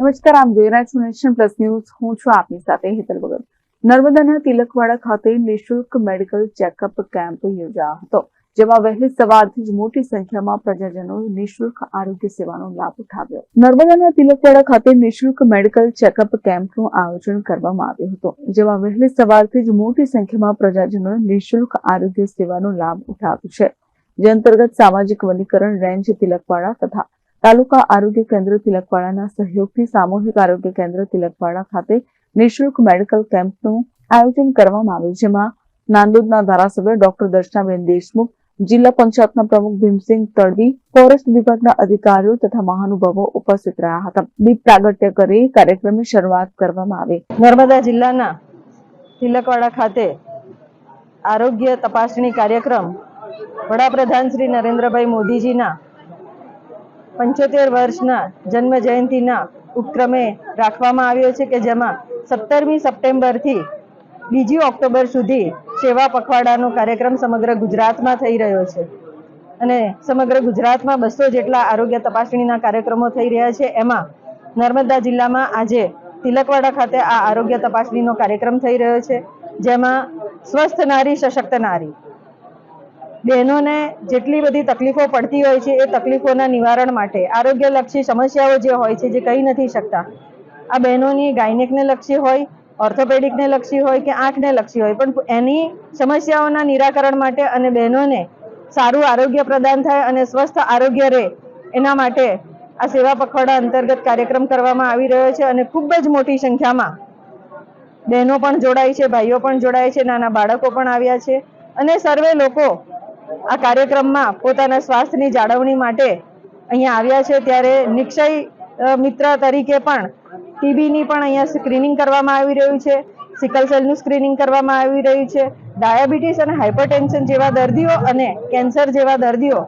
નમસ્કાર, આપ જોઈ રહ્યા છો નેશન પ્લસ ન્યૂઝ. હું છું આપની સાથે હેતલ ભગત. નર્મદાના તિલકવાડા ખાતે નિઃશુલ્ક મેડિકલ ચેકઅપ કેમ્પ યોજાયો હતો, જેમાં વહેલી સવારથી જ મોટી સંખ્યામાં પ્રજાજનો નિઃશુલ્ક આરોગ્ય સેવાનો લાભ ઉઠાવ્યો. નર્મદાના તિલકવાડા ખાતે નિઃશુલ્ક મેડિકલ ચેકઅપ કેમ્પનું આયોજન કરવામાં આવ્યું હતું, જેમાં વહેલી સવારથી જ મોટી સંખ્યામાં પ્રજાજનો નિઃશુલ્ક આરોગ્ય સેવાનો લાભ ઉઠાવ્યો છે. જે અંતર્ગત સામાજિક વનીકરણ, રેન્જ તિલકવાડા તથા તાલુકા આરોગ્ય કેન્દ્ર તિલકવાડાના સહયોગથી સામૂહિક આરોગ્ય કેન્દ્ર તિલકવાડા ખાતે નિઃશુલ્ક મેડિકલ કેમ્પનું આયોજન કરવામાં આવ્યું, જેમાં નાંદોદના ધારાસભ્ય ડોક્ટર દર્શનાબેન દેશમુખ, જિલ્લા પંચાયતના પ્રમુખ ભીમસિંહ તડવી, ફોરેસ્ટ વિભાગના અધિકારીઓ તથા મહાનુભાવો ઉપસ્થિત રહ્યા હતા. દીપ પ્રાગટ્ય કરી કાર્યક્રમની શરૂઆત કરવામાં આવી. નર્મદા જિલ્લાના તિલકવાડા ખાતે આરોગ્ય તપાસણી કાર્યક્રમ વડાપ્રધાન શ્રી નરેન્દ્રભાઈ મોદીજીના પંચોતેર વર્ષના જન્મ જયંતિના ઉપક્રમે રાખવામાં આવ્યો છે કે જેમાં સત્તરમી સપ્ટેમ્બરથી બીજી ઓક્ટોબર સુધી સેવા પખવાડાનો કાર્યક્રમ સમગ્ર ગુજરાતમાં થઈ રહ્યો છે. અને સમગ્ર ગુજરાતમાં બસો જેટલા આરોગ્ય તપાસણીના કાર્યક્રમો થઈ રહ્યા છે. એમાં નર્મદા જિલ્લામાં આજે તિલકવાડા ખાતે આ આરોગ્ય તપાસણીનો કાર્યક્રમ થઈ રહ્યો છે, જેમાં સ્વસ્થ નારી, સશક્ત નારી બહેનોને જેટલી બધી તકલીફો પડતી હોય છે એ તકલીફોના નિવારણ માટે આરોગ્યલક્ષી સમસ્યાઓ જે હોય છે જે કહી નથી શકતા. આ બહેનોની ગાયનેકને લક્ષી હોય, ઓર્થોપેડિકને લક્ષી હોય કે આંખને લક્ષી હોય, પણ એની સમસ્યાઓના નિરાકરણ માટે અને બહેનોને સારું આરોગ્ય પ્રદાન થાય અને સ્વસ્થ આરોગ્ય રહે, એના માટે આ સેવા પખવાડા અંતર્ગત કાર્યક્રમ કરવામાં આવી રહ્યો છે અને ખૂબ જ મોટી સંખ્યામાં બહેનો પણ જોડાય છે, ભાઈઓ પણ જોડાય છે, નાના બાળકો પણ આવ્યા છે અને સર્વે લોકો આ કાર્યક્રમમાં પોતાના સ્વાસ્થ્યની જાળવણી માટે અહીંયા આવ્યા છે. ત્યારે નિક્ષય મિત્ર તરીકે પણ ટીબીની પણ અહીંયા સ્ક્રીનિંગ કરવામાં આવી રહ્યું છે. સિકલ સેલનું સ્ક્રીનિંગ કરવામાં આવી રહ્યું છે. ડાયાબિટીસ અને હાઇપરટેન્શન જેવા દર્દીઓ અને કેન્સર જેવા દર્દીઓ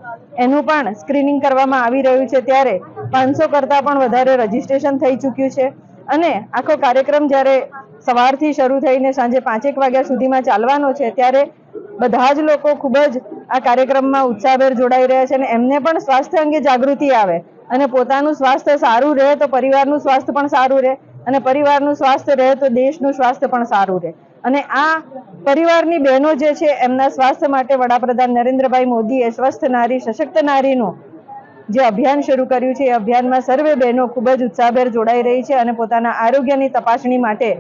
એનું પણ સ્ક્રીનિંગ કરવામાં આવી રહ્યું છે. ત્યારે પાંચસો કરતાં પણ વધારે રજીસ્ટ્રેશન થઈ ચૂક્યું છે. અને આખો કાર્યક્રમ જ્યારે સવારથી શરૂ થઈને સાંજે પાંચેક વાગ્યા સુધીમાં ચાલવાનો છે, ત્યારે બધા જ લોકો ખૂબ જ આ કાર્યક્રમમાં ઉત્સાહભેર જોડાઈ રહ્યા છે અને એમને પણ સ્વાસ્થ્ય અંગે જાગૃતિ આવે. અને પોતાનું સ્વાસ્થ્ય સારું રહે તો પરિવારનું સ્વાસ્થ્ય પણ સારું રહે અને પરિવારનું સ્વાસ્થ્ય રહે તો દેશનું સ્વાસ્થ્ય પણ સારું રહે. અને આ પરિવારની બહેનો જે છે એમના સ્વાસ્થ્ય માટે વડાપ્રધાન નરેન્દ્રભાઈ મોદીએ સ્વસ્થ નારી, સશક્ત નારીનું જે અભિયાન શરૂ કર્યું છે, એ અભિયાનમાં સર્વે બહેનો ખૂબ જ ઉત્સાહભેર જોડાઈ રહી છે અને પોતાના આરોગ્યની તપાસણી માટે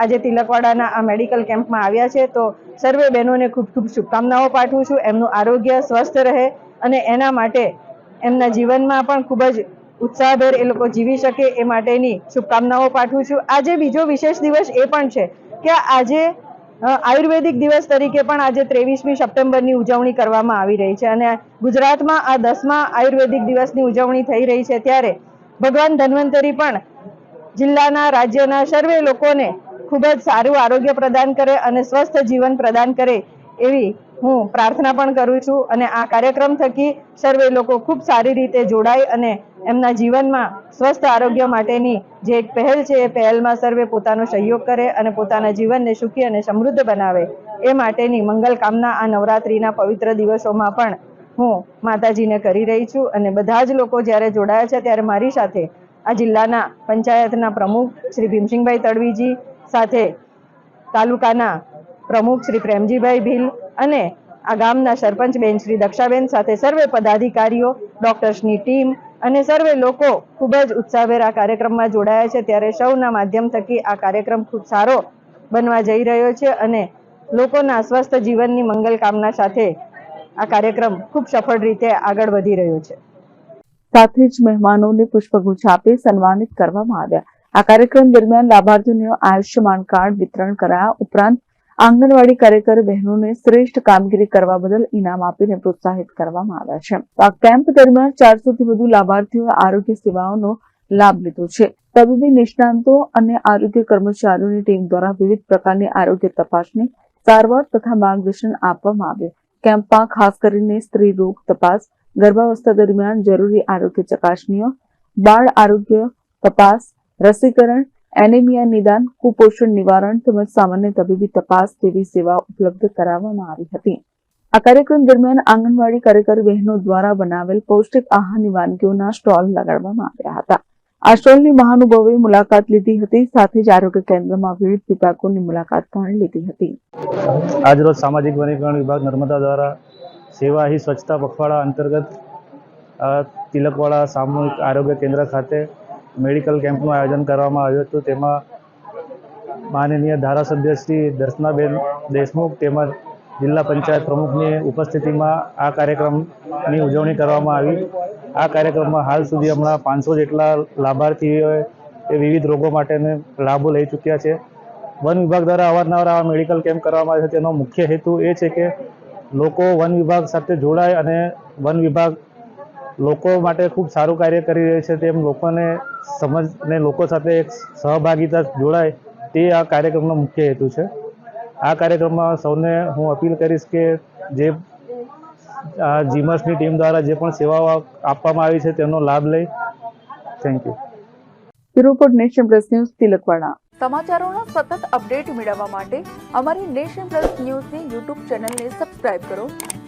આજે તિલકવાડાના આ મેડિકલ કેમ્પમાં આવ્યા છે, તો સર્વે બહેનોને ખૂબ ખૂબ શુભકામનાઓ પાઠવું છું, એમનું આરોગ્ય સ્વસ્થ રહે અને એના માટે એમના જીવનમાં પણ ખૂબ જ ઉત્સાહભેર એ લોકો જીવી શકે એ માટેની શુભકામનાઓ પાઠવું છું. આજે બીજો વિશેષ દિવસ એ પણ છે કે આજે આયુર્વેદિક દિવસ તરીકે પણ આજે ત્રેવીસમી સપ્ટેમ્બરની ઉજવણી કરવામાં આવી રહી છે અને ગુજરાતમાં આ દસમા આયુર્વેદિક દિવસની ઉજવણી થઈ રહી છે ત્યારે ભગવાન ધન્વંતરી પણ જિલ્લાના રાજ્યના સર્વે લોકોને ખૂબ જ સારું આરોગ્ય પ્રદાન કરે અને સ્વસ્થ જીવન પ્રદાન કરે એવી હું પ્રાર્થના પણ કરું છું. અને આ કાર્યક્રમ થકી સર્વે લોકો ખૂબ સારી રીતે જોડાય અને એમના જીવનમાં સ્વસ્થ આરોગ્ય માટેની જે એક પહેલ છે એ પહેલમાં સર્વે પોતાનો સહયોગ કરે અને પોતાના જીવનને સુખી અને સમૃદ્ધ બનાવે એ માટેની મંગલ કામના આ નવરાત્રિના પવિત્ર દિવસોમાં પણ હું માતાજીને કરી રહી છું. અને બધા જ લોકો જ્યારે જોડાયા છે ત્યારે મારી સાથે આ જિલ્લાના પંચાયતના પ્રમુખ શ્રી ભીમસિંહભાઈ તડવીજી સાથે તાલુકાના પ્રમુખ શ્રી પ્રેમજીભાઈ ભીલ અને આ ગામના સરપંચ બેન શ્રી દક્ષાબેન સાથે સર્વે પદાધિકારીઓ, ડોક્ટર્સની ટીમ અને સર્વે લોકો ખૂબ જ ઉત્સાહભેર આ કાર્યક્રમમાં જોડાયા છે. ત્યારે સૌના માધ્યમ થકી આ કાર્યક્રમ ખૂબ સારો બનવા જઈ રહ્યો છે અને લોકોના સ્વસ્થ જીવનની મંગલ કામના સાથે આ કાર્યક્રમ ખૂબ સફળ રીતે આગળ વધી રહ્યો છે. સાથે જ મહેમાનોને પુષ્પગુચ્છ આપી સન્માનિત કરવામાં આવ્યા. આ કાર્યક્રમ દરમિયાન લાભાર્થીઓને આયુષ્યમાન કાર્ડ વિતરણ કરાયા ઉપરાંત આંગણવાડી કાર્યકર બહેનોને શ્રેષ્ઠ કામગીરી કરવા બદલ ઇનામ આપીને પ્રોત્સાહિત કરવામાં આવ્યા છે. આ કેમ્પ દરમિયાન ચારસો થી વધુ લાભાર્થીઓએ આરોગ્ય સેવાઓનો લાભ લીધો છે. તબીબી નિષ્ણાંતો અને આરોગ્ય કર્મચારીઓની ટીમ દ્વારા વિવિધ પ્રકારની આરોગ્ય તપાસની સારવાર તથા માર્ગદર્શન આપવામાં આવ્યું. કેમ્પમાં ખાસ કરીને સ્ત્રી રોગ તપાસ, ગર્ભાવસ્થા દરમિયાન જરૂરી આરોગ્ય ચકાસણીઓ, બાળ આરોગ્ય તપાસ રસીકરણ, એનેમિયા નિદાન, કુપોષણ નિવારણ તેમજ સામાન્ય તબીબી તપાસ જેવી સેવા ઉપલબ્ધ કરાવવામાં આવી હતી. આ કાર્યક્રમ દરમિયાન આંગણવાડી કાર્યકર બહેનો દ્વારા બનાવેલ પૌષ્ટિક આહારની વાનગીઓના સ્ટોલ લગાડવામાં આવ્યા હતા. આ સ્ટોલની મહાનુભાવોએ મુલાકાત લીધી હતી, સાથે જ આરોગ્ય કેન્દ્રમાં વિવિધ વિભાગોની મુલાકાત પણ લીધી હતી. આજરોજ સામાજિક વનીકરણ વિભાગ નર્મદા દ્વારા સેવા હી સ્વચ્છતા પખવાડા અંતર્ગત તિલકવાડા સામૂહિક આરોગ્ય કેન્દ્ર ખાતે મેડિકલ કેમ્પનું આયોજન કરવામાં આવ્યું હતું. તેમાં માનનીય ધારાસભ્ય શ્રી દર્શનાબેન દેશમુખ તેમજ જિલ્લા પંચાયત પ્રમુખની ઉપસ્થિતિમાં આ કાર્યક્રમની ઉજવણી કરવામાં આવી. આ કાર્યક્રમમાં હાલ સુધી હમણાં પાંચસો જેટલા લાભાર્થીઓએ એ વિવિધ રોગો માટેને લાભો લઈ ચૂક્યા છે. વન વિભાગ દ્વારા અવારનવાર આવા મેડિકલ કેમ્પ કરવામાં આવે છે. તેનો મુખ્ય હેતુ એ છે કે લોકો વન વિભાગ સાથે જોડાય અને વન વિભાગ લોકો માટે ખૂબ સારું કાર્ય કરી રહી છે તેમ લોકોને સમજ ને લોકો સાથે એક સહભાગીતા જોડાય તે આ કાર્યક્રમનો મુખ્ય હેતુ છે. આ કાર્યક્રમમાં સૌને હું અપીલ કરીશ કે જે આ જીમર્સની ટીમ દ્વારા જે પણ સેવાઓ આપવામાં આવી છે તેનો લાભ લઈ. Thank you report Nation Plus News Tilakwada. સમાચારોના સતત અપડેટ મેળવવા માટે અમારી નેશન પ્લસ ન્યૂઝની યુટ્યુબ ચેનલને સબસ્ક્રાઇબ કરો.